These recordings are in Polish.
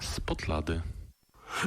Spod lady.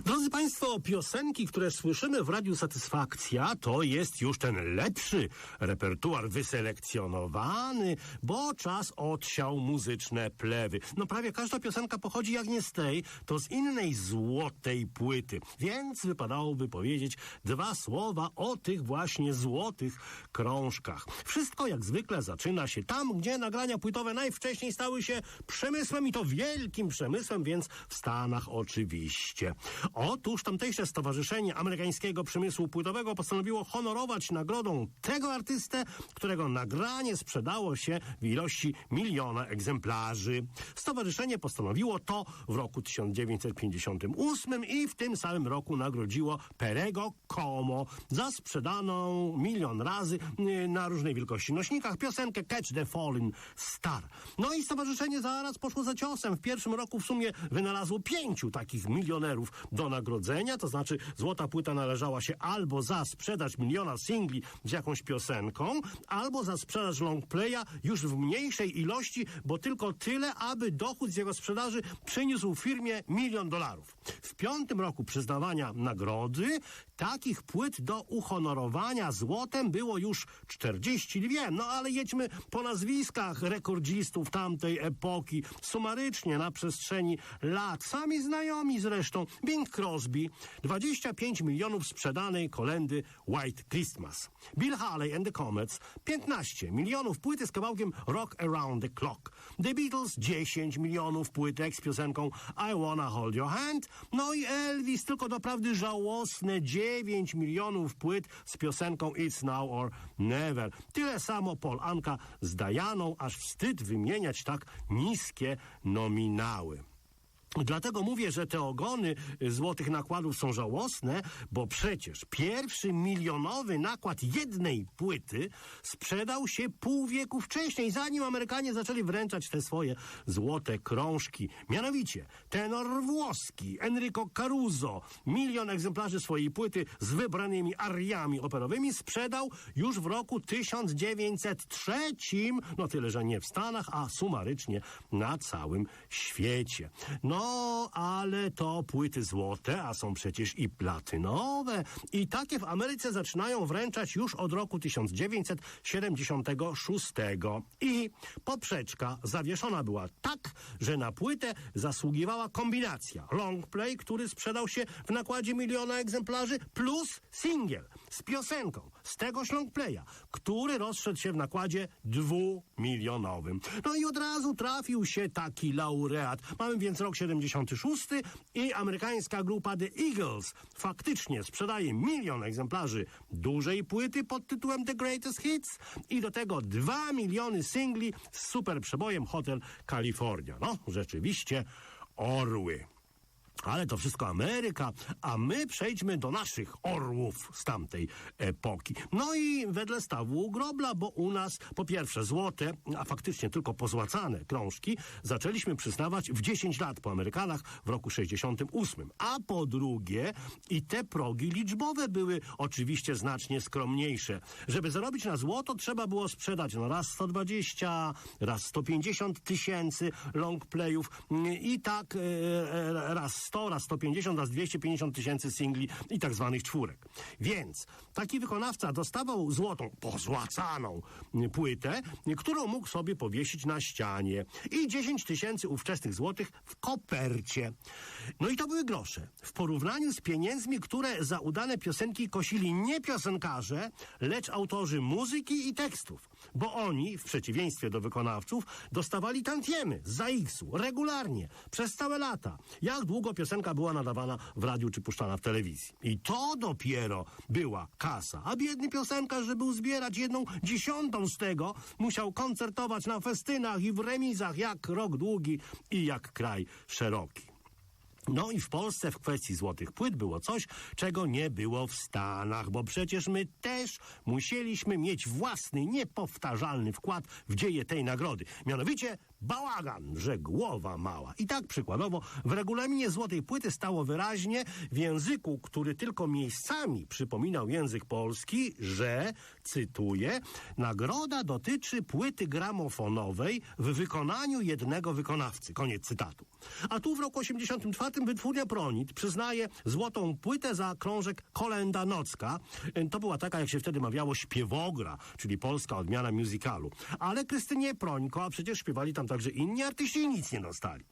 Drodzy Państwo, piosenki, które słyszymy w Radiu Satysfakcja, to jest już ten lepszy repertuar wyselekcjonowany, bo czas odsiał muzyczne plewy. No prawie każda piosenka pochodzi jak nie z tej, to z innej złotej płyty. Więc wypadałoby powiedzieć dwa słowa o tych właśnie złotych krążkach. Wszystko jak zwykle zaczyna się tam, gdzie nagrania płytowe najwcześniej stały się przemysłem i to wielkim przemysłem, więc w Stanach oczywiście. Otóż tamtejsze Stowarzyszenie Amerykańskiego Przemysłu Płytowego postanowiło honorować nagrodą tego artystę, którego nagranie sprzedało się w ilości miliona egzemplarzy. Stowarzyszenie postanowiło to w roku 1958 i w tym samym roku nagrodziło Perego Como za sprzedaną milion razy y, na różnej wielkości nośnikach piosenkę Catch the Falling Star. No i stowarzyszenie zaraz poszło za ciosem. W pierwszym roku w sumie wynalazło pięciu takich milionerów do nagrodzenia, to znaczy złota płyta należała się albo za sprzedaż miliona singli z jakąś piosenką, albo za sprzedaż longplaya już w mniejszej ilości, bo tylko tyle, aby dochód z jego sprzedaży przyniósł firmie milion dolarów. W piątym roku przyznawania nagrody takich płyt do uhonorowania złotem było już 42, no ale jedźmy po nazwiskach rekordzistów tamtej epoki, sumarycznie na przestrzeni lat, sami znajomi zresztą, Bing Crosby, 25 milionów sprzedanej kolendy White Christmas. Bill Haley and the Comets, 15 milionów płyty z kawałkiem Rock Around the Clock. The Beatles, 10 milionów płytek z piosenką I Wanna Hold Your Hand. No i Elvis, tylko doprawdy żałosne 9 milionów płyt z piosenką It's Now or Never. Tyle samo Paul Anka z Dajaną, aż wstyd wymieniać tak niskie nominały. Dlatego mówię, że te ogony złotych nakładów są żałosne, bo przecież pierwszy milionowy nakład jednej płyty sprzedał się pół wieku wcześniej, zanim Amerykanie zaczęli wręczać te swoje złote krążki. Mianowicie tenor włoski Enrico Caruso milion egzemplarzy swojej płyty z wybranymi ariami operowymi sprzedał już w roku 1903. No tyle, że nie w Stanach, a sumarycznie na całym świecie. No, ale to płyty złote, a są przecież i platynowe. I takie w Ameryce zaczynają wręczać już od roku 1976. I poprzeczka zawieszona była tak, że na płytę zasługiwała kombinacja long play, który sprzedał się w nakładzie miliona egzemplarzy, plus singiel z piosenką z long playa, który rozszedł się w nakładzie dwumilionowym. No i od razu trafił się taki laureat. Mamy więc rok 76 i amerykańska grupa The Eagles faktycznie sprzedaje milion egzemplarzy dużej płyty pod tytułem The Greatest Hits i do tego dwa miliony singli z super przebojem Hotel California. No, rzeczywiście orły. Ale to wszystko Ameryka, a my przejdźmy do naszych orłów z tamtej epoki. No i wedle stawu grobla, bo u nas po pierwsze złote, a faktycznie tylko pozłacane krążki zaczęliśmy przyznawać w 10 lat po Amerykanach w roku 68. A po drugie i te progi liczbowe były oczywiście znacznie skromniejsze. Żeby zarobić na złoto trzeba było sprzedać no raz 120, raz 150 tysięcy long playów i tak e, raz 100, raz 150, raz 250 tysięcy singli i tak zwanych czwórek. Więc taki wykonawca dostawał złotą, pozłacaną płytę, którą mógł sobie powiesić na ścianie i 10 tysięcy ówczesnych złotych w kopercie. No i to były grosze. W porównaniu z pieniędzmi, które za udane piosenki kosili nie piosenkarze, lecz autorzy muzyki i tekstów. Bo oni, w przeciwieństwie do wykonawców, dostawali tantiemy z ZAX-u regularnie, przez całe lata. Jak długo piosenka była nadawana w radiu czy puszczana w telewizji. I to dopiero była kasa. A biedny piosenkarz, żeby uzbierać jedną dziesiątą z tego, musiał koncertować na festynach i w remizach jak rok długi i jak kraj szeroki. No i w Polsce w kwestii złotych płyt było coś, czego nie było w Stanach, bo przecież my też musieliśmy mieć własny, niepowtarzalny wkład w dzieje tej nagrody. Mianowicie bałagan, że głowa mała. I tak przykładowo w regulaminie złotej płyty stało wyraźnie w języku, który tylko miejscami przypominał język polski, że, cytuję, nagroda dotyczy płyty gramofonowej w wykonaniu jednego wykonawcy. Koniec cytatu. A tu w roku 84 wytwórnia Pronit przyznaje złotą płytę za krążek Kolenda Nocka. To była taka, jak się wtedy mawiało, śpiewogra, czyli polska odmiana musicalu. Ale Krystynie Prońko, a przecież śpiewali tam także inni artyści nic nie dostali.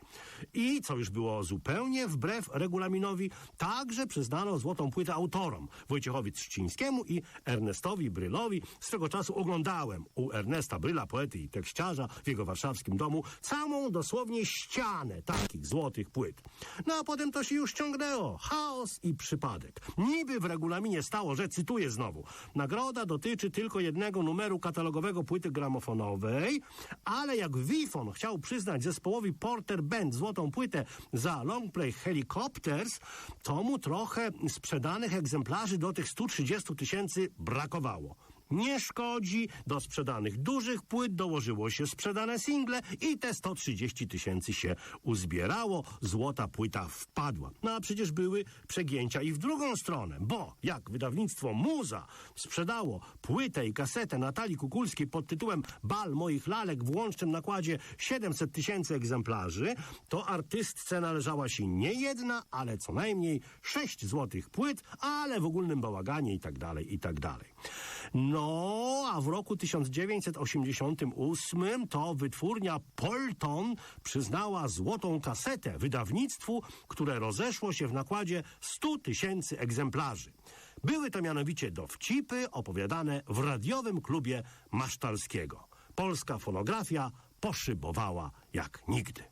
I co już było zupełnie wbrew regulaminowi, także przyznano złotą płytę autorom Wojciechowi Trzcińskiemu i Ernestowi Brylowi. Swego czasu oglądałem u Ernesta Bryla, poety i tekściarza w jego warszawskim domu, całą dosłownie ścianę takich złotych płyt. No a potem to się już ciągnęło. Chaos i przypadek. Niby w regulaminie stało, że cytuję znowu, nagroda dotyczy tylko jednego numeru katalogowego płyty gramofonowej, ale jak Chciał przyznać zespołowi Porter Band złotą płytę za longplay Helicopters, to mu trochę sprzedanych egzemplarzy do tych 130 tysięcy brakowało. Nie szkodzi, do sprzedanych dużych płyt dołożyło się sprzedane single i te 130 tysięcy się uzbierało, złota płyta wpadła. No a przecież były przegięcia i w drugą stronę, bo jak wydawnictwo Muza sprzedało płytę i kasetę Natalii Kukulskiej pod tytułem Bal moich lalek w łącznym nakładzie 700 tysięcy egzemplarzy, to artystce należała się nie jedna, ale co najmniej 6 złotych płyt, ale w ogólnym bałaganie i tak dalej, i tak dalej. No, a w roku 1988 to wytwórnia Polton przyznała złotą kasetę wydawnictwu, które rozeszło się w nakładzie 100 tysięcy egzemplarzy. Były to mianowicie dowcipy opowiadane w radiowym klubie Masztalskiego. Polska fonografia poszybowała jak nigdy.